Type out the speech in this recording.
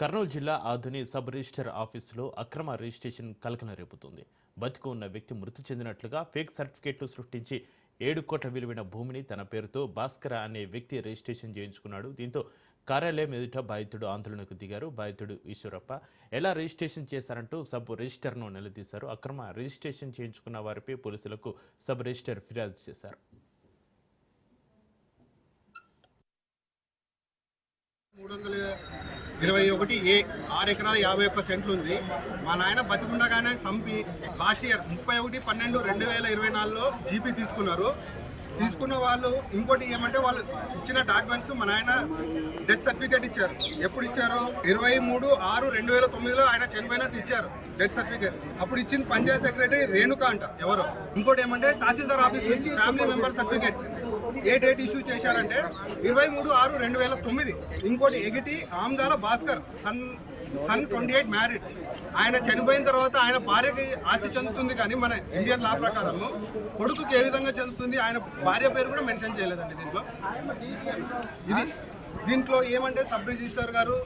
కర్నూలు జిల్లా Adoni sub register ఆఫీసులో అక్రమ రిజిస్ట్రేషన్ కలకలం రేపుతుంది. బతికు ఉన్న వ్యక్తి మృతి చెందినట్లుగా ఫేక్ సర్టిఫికేట్లు సృష్టించి ఏడు కోట్ల విలువైన భూమిని తన పేరుతో భాస్కర అనే వ్యక్తి రిజిస్ట్రేషన్ చేయించుకున్నాడు. దీంతో కార్యాలయం ఎదుట బాధితుడు ఆందోళనకు దిగారు. బాధితుడు ఈశ్వరప్ప ఎలా రిజిస్ట్రేషన్ చేశారంటూ సబ్ రిజిస్టర్ను నిలదీశారు. అక్రమ రిజిస్ట్రేషన్ చేయించుకున్న వారిపై పోలీసులకు సబ్ రిజిస్టర్ ఫిర్యాదు చేశారు. మూడు వందల ఇరవై ఒకటి ఏ ఆరు ఎకరాల యాభై ఒక్క సెంట్లు ఉంది. మా నాయన బతికుండగానే చంపి లాస్ట్ ఇయర్ ముప్పై ఒకటి పన్నెండు రెండు వేల ఇరవై నాలుగులో జీపీ తీసుకున్నారు. తీసుకున్న వాళ్ళు ఇంకోటి ఏమంటే వాళ్ళు ఇచ్చిన డాక్యుమెంట్స్ మన ఆయన డెత్ సర్టిఫికేట్ ఇచ్చారు. ఎప్పుడు ఇచ్చారు? ఇరవై మూడు ఆరు రెండు వేల తొమ్మిదిలో ఆయన చనిపోయినట్టు ఇచ్చారు డెత్ సర్టిఫికేట్. అప్పుడు ఇచ్చిన పంచాయత్ సెక్రటరీ రేణుక అంట ఎవరో. ఇంకోటి ఏమంటే తహసీల్దార్ ఆఫీస్ నుంచి ఫ్యామిలీ మెంబర్ సర్టిఫికేట్. ఏ డేట్ ఇష్యూ చేశారంటే ఇరవై మూడు ఆరు రెండు వేల తొమ్మిది. ఇంకోటి ఎగిటి Amdala Bhaskar son son twenty eight married ఆయన చనిపోయిన తర్వాత ఆయన భార్యకి ఆస్తి చెందుతుంది కానీ మన ఇండియన్ లా ప్రకారం కొడుకుకి ఏ విధంగా చెందుతుంది ఆయన భార్య పేరు కూడా మెన్షన్ చేయలేదండి దీంట్లో. ఇది దీంట్లో ఏమంటే సబ్ రిజిస్టర్ గారు